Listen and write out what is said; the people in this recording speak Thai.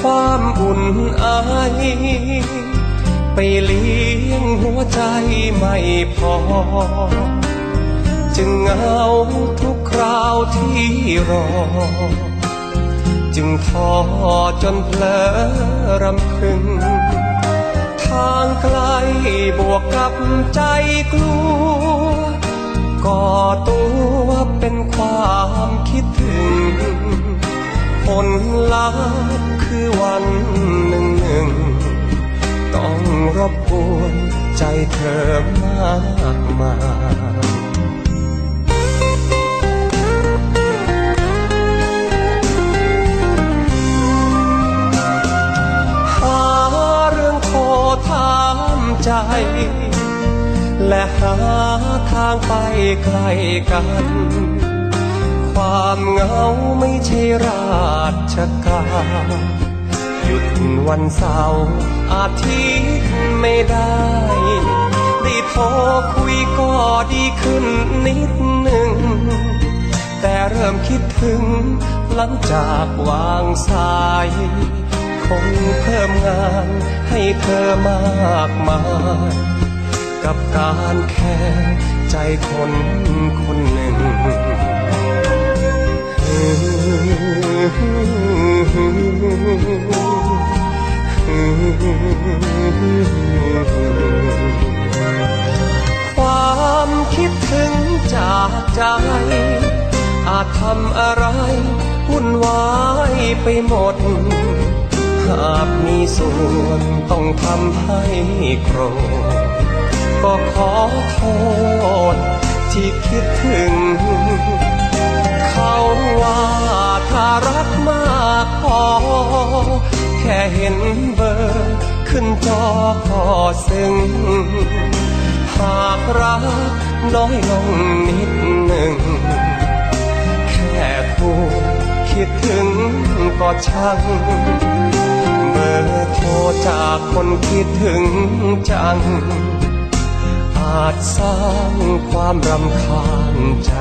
ความอุ่นไอไปเลี้ยงหัวใจไม่พอ จึงเหงาทุกคราวที่รอ จึงท้อจนเพลอรำพึง ทางไกลบวกกับใจกลัวก่อตัวเป็นความคิดถึงผลลัพธ์ วันหนึ่งหนึ่ง ต้องรบกวนใจเธอมากมายหาเรื่องโทรถามใจ และหาทางไปไกลกันความเหงาไม่ใช่ราชการ หยุดวันเสาร์อาทิตย์ไม่ได้ได้โทรคุยก็ดีขึ้นนิดหนึ่ง แต่เริ่มคิดถึงหลังจากวางสายคงเพิ่มงานให้เธอมากมาย กับการแค่ใจคนคน ใจ อาจทำอะไรวุ่นวายไปหมด หากมีส่วนต้องทำให้โกรธ ก็ขอโทษที่คิดถึง เขาว่าถ้ารักมากพอ แค่เห็นเบอร์ขึ้นจอก็ซึ้งหากรัก น้อยลงนิดหนึ่ง แค่พูดคิดถึงก็ช่างเบอร์โทรจากคนคิดถึงจัง อาจสร้างความรำคาญใจ